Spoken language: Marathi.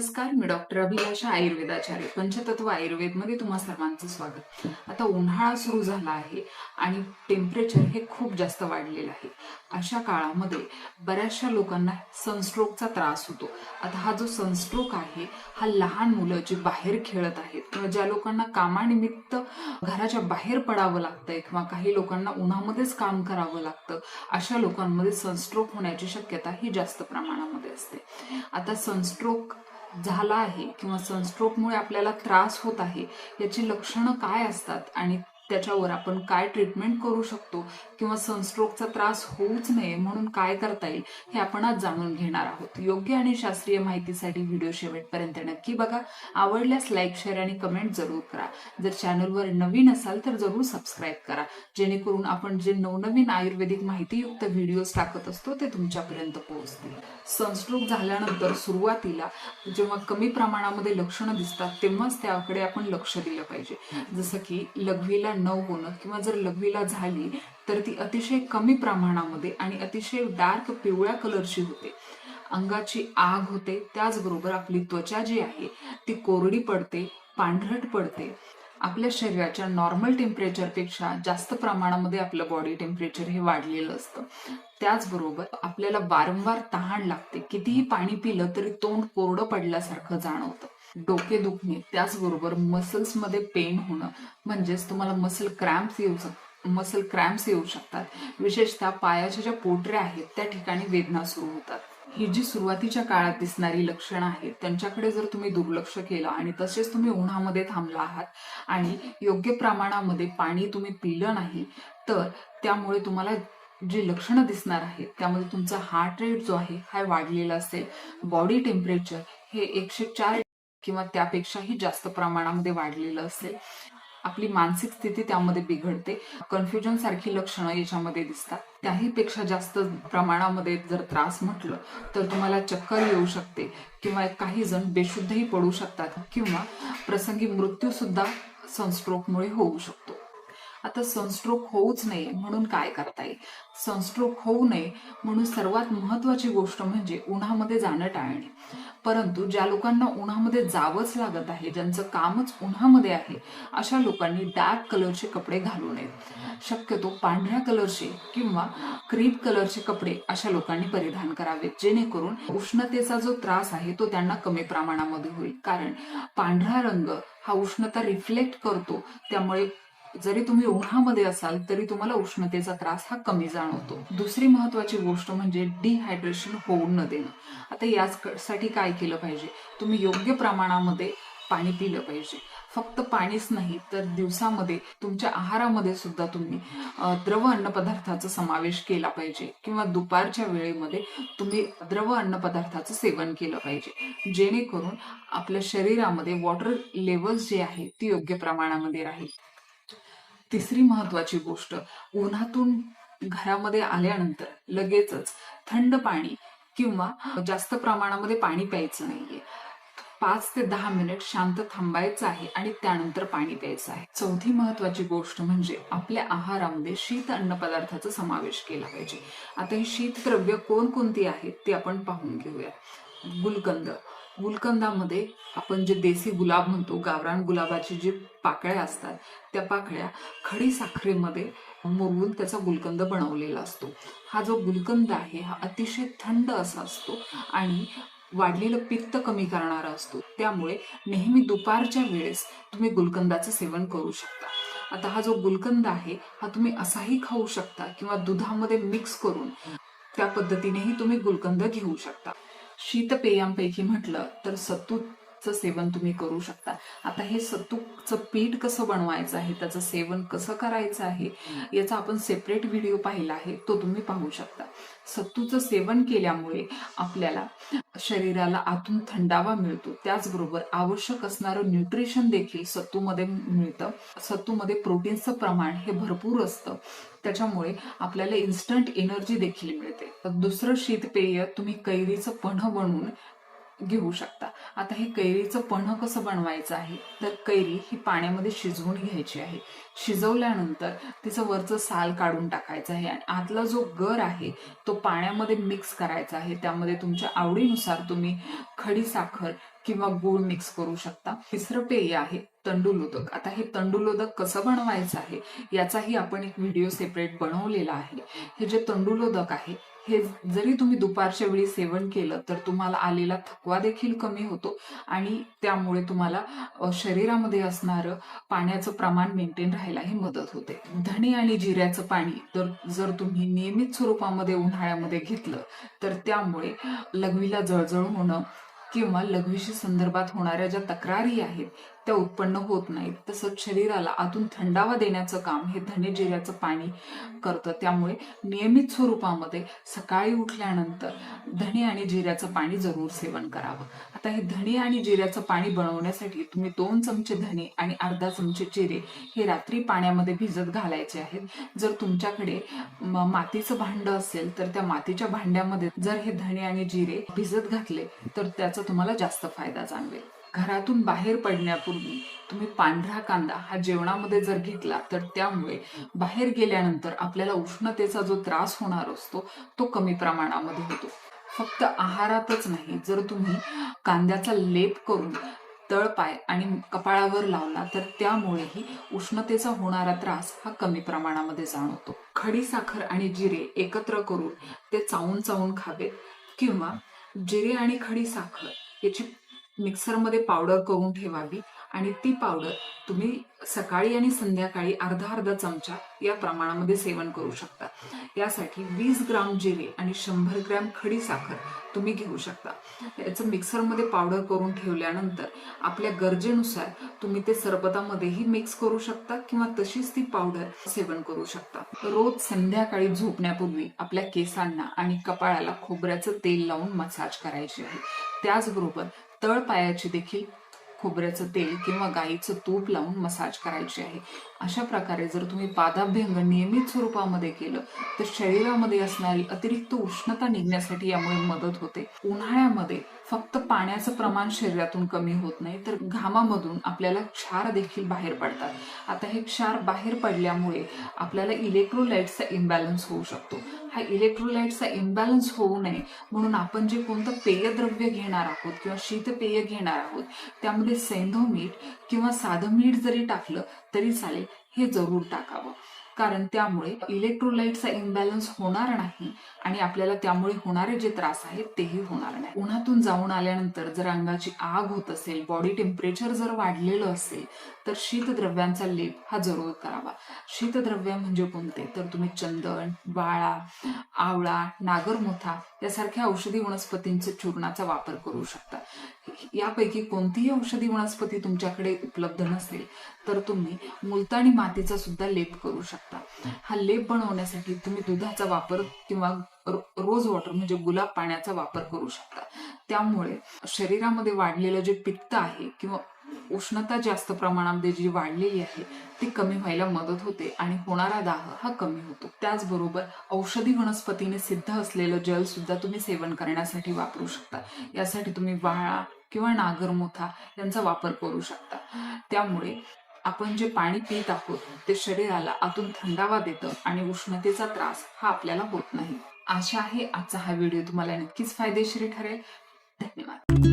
नमस्कार मी डॉक्टर अभिलाषा आयुर्वेदाचार्य पंचतत्व आयुर्वेदमध्ये तुम्हा सर्वांचं स्वागत. आता उन्हाळा सुरू झाला आहे आणि टेम्परेचर हे खूप जास्त वाढलेलं आहे. अशा काळामध्ये बऱ्याचशा लोकांना सनस्ट्रोकचा त्रास होतो. आता हा जो सनस्ट्रोक आहे हा लहान मुलं जे बाहेर खेळत आहेत किंवा ज्या लोकांना कामानिमित्त घराच्या बाहेर पडावं लागतंय किंवा काही लोकांना उन्हामध्येच काम करावं लागतं अशा लोकांमध्ये सनस्ट्रोक होण्याची शक्यता ही जास्त प्रमाणामध्ये असते. आता सनस्ट्रोक झाला आहे किंवा सनस्ट्रोकमुळे आपल्याला त्रास होत आहे याची लक्षणं काय असतात? आणि त्याच्यावर आपण काय ट्रीटमेंट करू शकतो किंवा सनस्ट्रोकचा त्रास होऊच नये म्हणून काय करता येईल हे आपण आज जाणून घेणार आहोत. योग्य आणि शास्त्रीय माहितीसाठी व्हिडिओ शेवटपर्यंत नक्की बघा. आवडल्यास लाईक शेअर आणि कमेंट जरूर करा. जर चॅनलवर नवीन असाल तर जरूर सबस्क्राईब करा. जेणेकरून आपण जे नवनवीन आयुर्वेदिक माहितीयुक्त व्हिडिओज टाकत असतो ते तुमच्यापर्यंत पोहोचतील. सनस्ट्रोक झाल्यानंतर सुरुवातीला जेव्हा कमी प्रमाणामध्ये लक्षणं दिसतात तेव्हाच त्याकडे आपण लक्ष दिलं पाहिजे. जसं की लघवीला न होणं किंवा जर लघवीला झाली तर ती अतिशय कमी प्रमाणामध्ये आणि अतिशय डार्क पिवळ्या कलरची होते. अंगाची आग होते त्याचबरोबर आपली त्वचा जी आहे ती कोरडी पडते पांढरट पडते. आपल्या शरीराच्या नॉर्मल टेम्परेचरपेक्षा जास्त प्रमाणामध्ये आपलं बॉडी टेम्परेचर हे वाढलेलं असतं. त्याचबरोबर आपल्याला वारंवार तहान लागते. कितीही पाणी पिलं तरी तोंड कोरडं पडल्यासारखं जाणवतं. डोके दुखणे त्याचबरोबर मसल्समध्ये पेन होणं म्हणजेच तुम्हाला मसल क्रॅम्प्स येऊ शकतात मसल क्रॅम्प्स येऊ शकतात. विशेषतः पायाच्या ज्या पोटऱ्या आहेत त्या ठिकाणी वेदना सुरू होतात. ही जी सुरुवातीच्या काळात दिसणारी लक्षणं आहेत त्यांच्याकडे जर तुम्ही दुर्लक्ष केलं आणि तसेच तुम्ही उन्हामध्ये थांबला आहात आणि योग्य प्रमाणामध्ये पाणी तुम्ही पिलं नाही तर त्यामुळे तुम्हाला जी लक्षणं दिसणार आहेत त्यामध्ये तुमचा हार्ट रेट जो आहे हा वाढलेला असेल. बॉडी टेम्परेचर हे एकशे चार किंवा त्यापेक्षाही जास्त प्रमाणामध्ये वाढलेलं असेल. आपली मानसिक स्थिती त्यामध्ये बिघडते. कन्फ्युजन सारखी लक्षणं याच्यामध्ये दिसतात. त्याही पेक्षा जास्त प्रमाणामध्ये जर त्रास म्हटलं तर तुम्हाला चक्कर येऊ शकते किंवा काही जण बेशुद्धही पडू शकतात किंवा प्रसंगी मृत्यू सुद्धा सनस्ट्रोकमुळे होऊ शकतो. आता सनस्ट्रोक होऊच नये म्हणून काय करता येईल? सनस्ट्रोक होऊ नये म्हणून सर्वात महत्वाची गोष्ट म्हणजे उन्हामध्ये जाणं टाळणे. परंतु ज्या लोकांना उन्हामध्ये जावंच लागत आहे ज्यांचं कामच उन्हामध्ये आहे अशा लोकांनी डार्क कलरचे कपडे घालू नयेत. शक्यतो पांढऱ्या कलरचे किंवा क्रीम कलरचे कपडे अशा लोकांनी परिधान करावेत जेणेकरून उष्णतेचा जो त्रास आहे तो त्यांना कमी प्रमाणामध्ये होईल. कारण पांढरा रंग हा उष्णता रिफ्लेक्ट करतो त्यामुळे जरी तुम्ही उन्हामध्ये असाल तरी तुम्हाला उष्णतेचा त्रास हा कमी जाणवतो. दुसरी महत्वाची गोष्ट म्हणजे डिहायड्रेशन होऊ न देणं. आता यासाठी काय केलं पाहिजे? तुम्ही योग्य प्रमाणामध्ये पाणी पिलं पाहिजे. फक्त पाणीच नाही तर दिवसामध्ये तुमच्या आहारामध्ये सुद्धा तुम्ही द्रव अन्नपदार्थाचा समावेश केला पाहिजे. किंवा दुपारच्या वेळेमध्ये तुम्ही द्रव अन्नपदार्थाचं सेवन केलं पाहिजे. जेणेकरून आपल्या शरीरामध्ये वॉटर लेवल्स जे आहे ती योग्य प्रमाणामध्ये राहील. तिसरी महत्वाची गोष्ट उन्हातून घरामध्ये आल्यानंतर लगेचच थंड पाणी किंवा जास्त प्रमाणामध्ये पाणी प्यायचं नाहीये. पाच ते दहा मिनिट शांत थांबायचं आहे आणि त्यानंतर पाणी प्यायचं आहे. चौथी महत्वाची गोष्ट म्हणजे आपल्या आहारामध्ये शीत अन्न पदार्थाचा समावेश केला पाहिजे. आता ही शीत द्रव्य कोणकोणती आहेत ते आपण पाहून घेऊया. गुलकंद गुलकंदामध्ये आपण जे देसी गुलाब म्हणतो गावरान गुलाबाची जे पाकळ्या असतात त्या पाकळ्या खडी साखरेमध्ये मुरवून त्याचा गुलकंद बनवलेला असतो. हा जो गुलकंद आहे हा अतिशय थंड असा असतो आणि वाढलेलं पित्त कमी करणारा असतो. त्यामुळे नेहमी दुपारच्या वेळेस तुम्ही गुलकंदाचं सेवन करू शकता. आता हा जो गुलकंद आहे हा तुम्ही असाही खाऊ शकता किंवा दुधामध्ये मिक्स करून त्या पद्धतीनेही तुम्ही गुलकंद घेऊ शकता. शीतपेयांपैकी म्हटलं तर सत्तूचं सेवन तुम्ही करू शकता. आता हे सत्तूचं पीठ कसं बनवायचं आहे त्याचं सेवन कसं करायचं आहे याचा आपण सेपरेट व्हिडिओ पाहिला आहे तो तुम्ही पाहू शकता. सत्तूचं सेवन केल्यामुळे आपल्याला शरीराला आतून थंडावा मिळतो. त्याचबरोबर आवश्यक असणारं न्यूट्रिशन देखील सत्तूमध्ये मिळतं. सत्तूमध्ये प्रोटीन्सचं प्रमाण हे भरपूर असतं. त्याच्यामुळे आपल्याला इन्स्टंट एनर्जी देखील मिळते. दुसरं शीतपेय तुम्ही कैरीचं पन्ह बनवून घेऊ शकता. आता हे कैरीचं पन्ह कसं बनवायचं आहे? तर कैरी ही पाण्यामध्ये शिजवून घ्यायची आहे. शिजवल्यानंतर तिचं वरचं साल काढून टाकायचं आहे आणि आतला जो गर आहे तो पाण्यामध्ये मिक्स करायचा आहे. त्यामध्ये तुमच्या आवडीनुसार तुम्ही खडी साखर किंवा गूळ मिक्स करू शकता. तिसरं पेय आहे तंडुलोदक. आता हे तंडुलोदक कसं बनवायचं आहे? याचाही आपण एक व्हिडिओ सेपरेट बनवलेला आहे. हे जे तंडुलोदक आहे हे जरी तुम्ही दुपारच्या वेळी सेवन केलं तर तुम्हाला आलेला थकवा देखील कमी होतो आणि त्यामुळे तुम्हाला शरीरामध्ये असणारं पाण्याचं प्रमाण मेंटेन राहायलाही मदत होते. धणे आणि जिऱ्याचं पाणी तर जर तुम्ही नियमित स्वरूपामध्ये उन्हाळ्यामध्ये घेतलं तर त्यामुळे लघवीला जळजळ होणं किंवा लघवीशी संदर्भात होणाऱ्या ज्या तक्रारी आहेत त्या उत्पन्न होत नाहीत. तसंच शरीराला आतून थंडावा देण्याचं काम हे धने जिऱ्याचं पाणी करतं. त्यामुळे नियमित स्वरूपामध्ये सकाळी उठल्यानंतर धणे आणि जिऱ्याचं पाणी जरूर सेवन करावं. आता हे धणे आणि जिऱ्याचं पाणी बनवण्यासाठी तुम्ही दोन चमचे धणे आणि अर्धा चमचे जिरे हे रात्री पाण्यामध्ये भिजत घालायचे आहेत. जर तुमच्याकडे मातीचं भांड असेल तर त्या मातीच्या भांड्यामध्ये जर हे धणे आणि जिरे भिजत घातले तर त्याचा तुम्हाला जास्त फायदा जाणवेल. घरातून बाहेर पडण्यापूर्वी तुम्ही पांढरा कांदा हा जेवणामध्ये जर घेतला तर त्यामुळे बाहेर गेल्यानंतर आपल्याला उष्णतेचा जो त्रास होणार असतो तो कमी प्रमाणामध्ये होतो. फक्त आहारातच नाही जर तुम्ही कांद्याचा लेप करून तळपाय आणि कपाळावर लावला तर त्यामुळेही उष्णतेचा होणारा त्रास हा कमी प्रमाणामध्ये जाणवतो. खडी साखर आणि जिरे एकत्र करून ते चावून चावून खावेत किंवा जिरे आणि खडी साखर याची मिक्सरमध्ये पावडर करून ठेवावी आणि ती पावडर तुम्ही सकाळी आणि संध्याकाळी अर्धा अर्धा चमचा या प्रमाणामध्ये सेवन करू शकता. यासाठी वीस ग्राम जिरे आणि शंभर ग्रॅम खडी साखर तुम्ही घेऊ शकता. याचं मिक्सरमध्ये पावडर करून ठेवल्यानंतर आपल्या गरजेनुसार तुम्ही ते सरबतामध्येही मिक्स करू शकता किंवा तशीच ती पावडर सेवन करू शकता. रोज संध्याकाळी झोपण्यापूर्वी आपल्या केसांना आणि कपाळाला खोबऱ्याचं तेल लावून मसाज करायची आहे. त्याचबरोबर तळपायाची देखील खोबऱ्याचं तेल किंवा गाईचं तूप लावून मसाज करायची आहे. अशा प्रकारे जर तुम्ही पादाभ्यंग नियमित स्वरूपामध्ये केलं तर शरीरामध्ये असणारी अतिरिक्त उष्णता निघण्यासाठी यामुळे मदत होते. उन्हाळ्यामध्ये फक्त पाण्याचं प्रमाण शरीरातून कमी होत नाही तर घामामधून आपल्याला क्षार देखील बाहेर पडतात. आता हे क्षार बाहेर पडल्यामुळे आपल्याला इलेक्ट्रोलाइट्सचा इम्बॅलन्स होऊ शकतो. हा इलेक्ट्रोलाइटचा इम्बॅलन्स होऊ नये म्हणून आपण जे कोणतं पेयद्रव्य घेणार आहोत किंवा शीतपेय घेणार आहोत त्यामध्ये सेंधो मीठ किंवा साधं मीठ जरी टाकलं तरी चालेल हे जरूर टाकावं. कारण त्यामुळे इलेक्ट्रोलाइटचा इम्बॅलन्स होणार नाही आणि आपल्याला त्यामुळे होणारे जे त्रास आहेत तेही होणार नाही. उन्हातून जाऊन आल्यानंतर जर अंगाची आग होत असेल बॉडी टेम्परेचर जर वाढलेलं असेल तर शीतद्रव्यांचा लेप हा जरूर करावा. शीतद्रव्य म्हणजे कोणते? तर तुम्ही चंदन बाळा आवळा नागरमोथा यासारख्या औषधी वनस्पतींचे चूर्णाचा वापर करू शकता. यापैकी कोणतीही औषधी वनस्पती तुमच्याकडे उपलब्ध नसेल तर तुम्ही मुलतानी मातीचा सुद्धा लेप करू शकता. हा लेप बनवण्यासाठी तुम्ही दुधाचा वापर किंवा रोज वॉटर म्हणजे गुलाब पाण्याचा वापर करू शकता. त्यामुळे शरीरामध्ये वाढलेलं जे पित्त आहे किंवा उष्णता जास्त प्रमाणामध्ये जी वाढलेली आहे ती कमी व्हायला मदत होते आणि होणारा दाह हा कमी होतो. त्याचबरोबर औषधी वनस्पतीने सिद्ध असलेलं जल सुद्धा तुम्ही सेवन करण्यासाठी वापरू शकता. यासाठी तुम्ही वाळा किंवा नागरमोथा यांचा वापर करू शकता. त्यामुळे आपण जे पाणी पित आहोत ते शरीराला आतून थंडावा देतं आणि उष्णतेचा त्रास हा आपल्याला होत नाही. आशा आहे आजचा हा व्हिडिओ तुम्हाला नक्कीच फायदेशीर ठरेल. धन्यवाद.